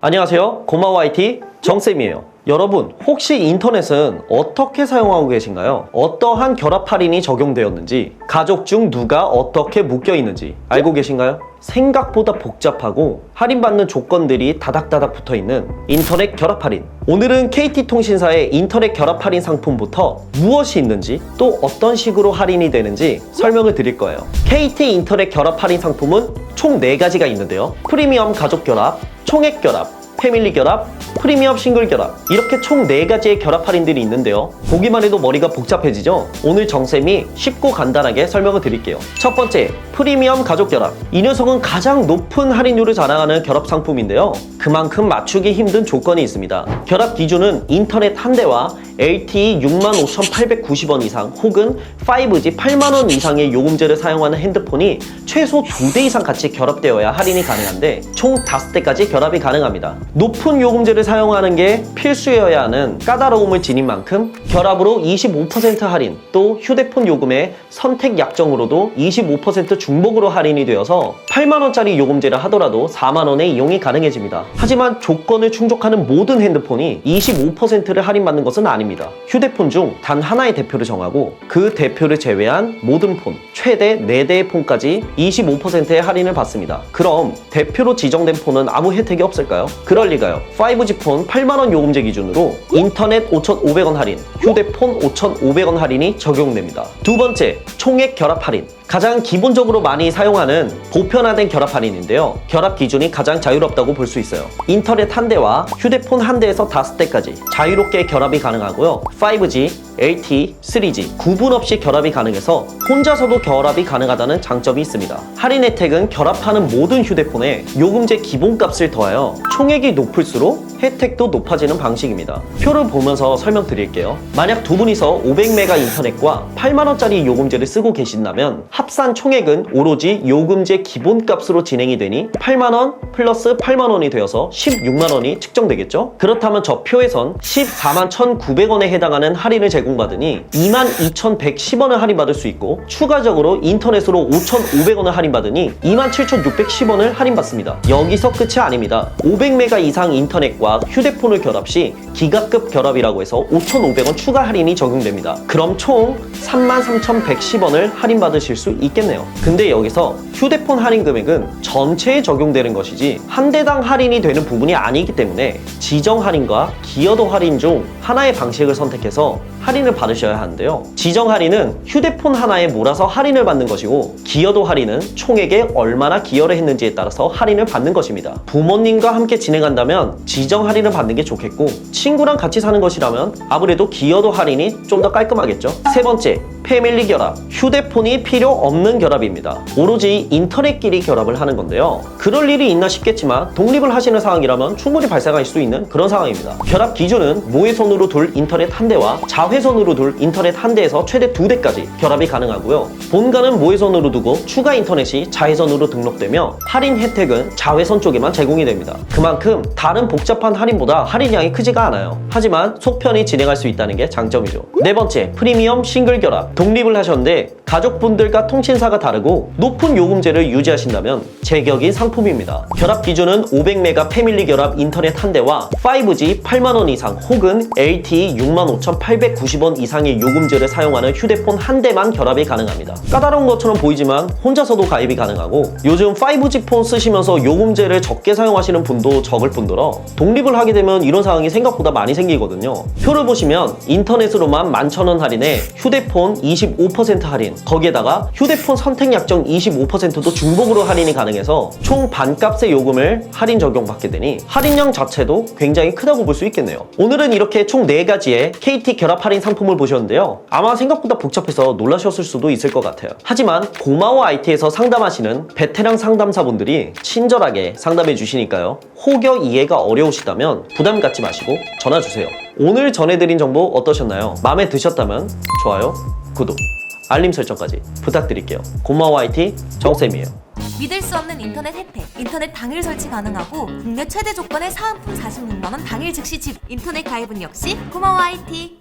안녕하세요. 고마워 IT 정쌤이에요. 여러분, 혹시 인터넷은 어떻게 사용하고 계신가요? 어떠한 결합 할인이 적용되었는지, 가족 중 누가 어떻게 묶여 있는지 알고 계신가요? 생각보다 복잡하고 할인받는 조건들이 다닥다닥 붙어 있는 인터넷 결합 할인. 오늘은 KT통신사의 인터넷 결합 할인 상품부터 무엇이 있는지 또 어떤 식으로 할인이 되는지 설명을 드릴 거예요. KT 인터넷 결합 할인 상품은 총 4가지가 있는데요. 프리미엄 가족 결합, 총액 결합, 패밀리 결합, 프리미엄 싱글 결합. 이렇게 총 4가지의 결합 할인들이 있는데요. 보기만 해도 머리가 복잡해지죠? 오늘 정쌤이 쉽고 간단하게 설명을 드릴게요. 첫 번째 프리미엄 가족 결합. 이 녀석은 가장 높은 할인율을 자랑하는 결합 상품인데요 그만큼 맞추기 힘든 조건이 있습니다 결합 기준은 인터넷 한 대와 LTE 65,890원 이상 혹은 5G 8만원 이상의 요금제를 사용하는 핸드폰이 최소 2대 이상 같이 결합되어야 할인이 가능한데 총 5대까지 결합이 가능합니다. 높은 요금제를 사용하는 게 필수여야 하는 까다로움을 지닌 만큼 결합으로 25% 할인 또 휴대폰 요금의 선택 약정으로도 25% 중복으로 할인이 되어서 8만원짜리 요금제를 하더라도 4만원의 이용이 가능해집니다. 하지만 조건을 충족하는 모든 핸드폰이 25%를 할인받는 것은 아닙니다. 휴대폰 중 단 하나의 대표를 정하고 그 대표를 제외한 모든 폰, 최대 4대의 폰까지 25%의 할인을 받습니다. 그럼 대표로 지정된 폰은 아무 혜택이 없을까요? 그럴 리가요. 5G 폰 8만원 요금제 기준으로 인터넷 5,500원 할인, 휴대폰 5,500원 할인이 적용됩니다. 두 번째, 총액 결합 할인. 가장 기본적으로 많이 사용하는 보편화된 결합 할인인데요. 결합 기준이 가장 자유롭다고 볼 수 있어요. 인터넷 한 대와 휴대폰 한 대에서 다섯 대까지 자유롭게 결합이 가능하고요. 5G, LTE, 3G 구분 없이 결합이 가능해서 혼자서도 결합이 가능하다는 장점이 있습니다. 할인 혜택은 결합하는 모든 휴대폰에 요금제 기본값을 더하여 총액이 높을수록 혜택도 높아지는 방식입니다. 표를 보면서 설명드릴게요. 만약 두 분이서 500메가 인터넷과 8만원짜리 요금제를 쓰고 계신다면 합산 총액은 오로지 요금제 기본값으로 진행이 되니 8만원 플러스 8만원이 되어서 16만원이 측정되겠죠? 그렇다면 저 표에선 14만 1,900원에 해당하는 할인을 제공 받으니 22,110원을 할인받을 수 있고 추가적으로 인터넷으로 5,500원을 할인받으니 27,610원을 할인받습니다. 여기서 끝이 아닙니다. 500메가 이상 인터넷과 휴대폰을 결합 시 기가급 결합이라고 해서 5,500원 추가 할인이 적용됩니다. 그럼 총 33,110원을 할인받으실 수 있겠네요. 근데 여기서 휴대폰 할인 금액은 전체에 적용되는 것이지 한 대당 할인이 되는 부분이 아니기 때문에 지정 할인과 기여도 할인 중 하나의 방식을 선택해서 할인을 받으셔야 하는데요. 지정 할인은 휴대폰 하나에 몰아서 할인을 받는 것이고 기여도 할인은 총액에 얼마나 기여를 했는지에 따라서 할인을 받는 것입니다. 부모님과 함께 진행한다면 지정 할인을 받는 게 좋겠고 친구랑 같이 사는 것이라면 아무래도 기여도 할인이 좀 더 깔끔하겠죠. 세 번째, 패밀리 결합. 휴대폰이 필요 없는 결합입니다. 오로지 인터넷끼리 결합을 하는 건데요. 그럴 일이 있나 싶겠지만 독립을 하시는 상황이라면 충분히 발생할 수 있는 그런 상황입니다. 결합 기준은 모회선으로 둘 인터넷 한 대와 자회선으로 둘 인터넷 한 대에서 최대 두 대까지 결합이 가능하고요. 본가는 모회선으로 두고 추가 인터넷이 자회선으로 등록되며 할인 혜택은 자회선 쪽에만 제공이 됩니다. 그만큼 다른 복잡한 할인보다 할인량이 크지가 않아요. 하지만 속편히 진행할 수 있다는 게 장점이죠. 네 번째, 프리미엄 싱글 결합. 독립을 하셨는데 가족분들과 통신사가 다르고 높은 요금 제를 유지하신다면 제격인 상품입니다. 결합 기준은 500메가 패밀리 결합 인터넷 한 대와 5G 8만원 이상 혹은 LTE 65,890원 이상의 요금제를 사용하는 휴대폰 한 대만 결합이 가능합니다. 까다로운 것처럼 보이지만 혼자서도 가입이 가능하고 요즘 5G 폰 쓰시면서 요금제를 적게 사용하시는 분도 적을 뿐더러 독립을 하게 되면 이런 상황이 생각보다 많이 생기거든요. 표를 보시면 인터넷으로만 11,000원 할인에 휴대폰 25% 할인 거기에다가 휴대폰 선택 약정 25%도 중복으로 할인이 가능해서 총 반값의 요금을 할인 적용받게 되니 할인량 자체도 굉장히 크다고 볼 수 있겠네요. 오늘은 이렇게 총 4가지의 KT 결합 할인 상품을 보셨는데요. 아마 생각보다 복잡해서 놀라셨을 수도 있을 것 같아요. 하지만 고마워 IT에서 상담하시는 베테랑 상담사분들이 친절하게 상담해 주시니까요. 혹여 이해가 어려우시다면 부담 갖지 마시고 전화 주세요. 오늘 전해드린 정보 어떠셨나요? 마음에 드셨다면 좋아요, 구독, 알림 설정까지 부탁드릴게요. 고마워 IT 정쌤이에요. 믿을 수 없는 인터넷 혜택. 인터넷 당일 설치 가능하고 국내 최대 조건의 사은품 46만 원 당일 즉시 집. 인터넷 가입은 역시 고마워 IT.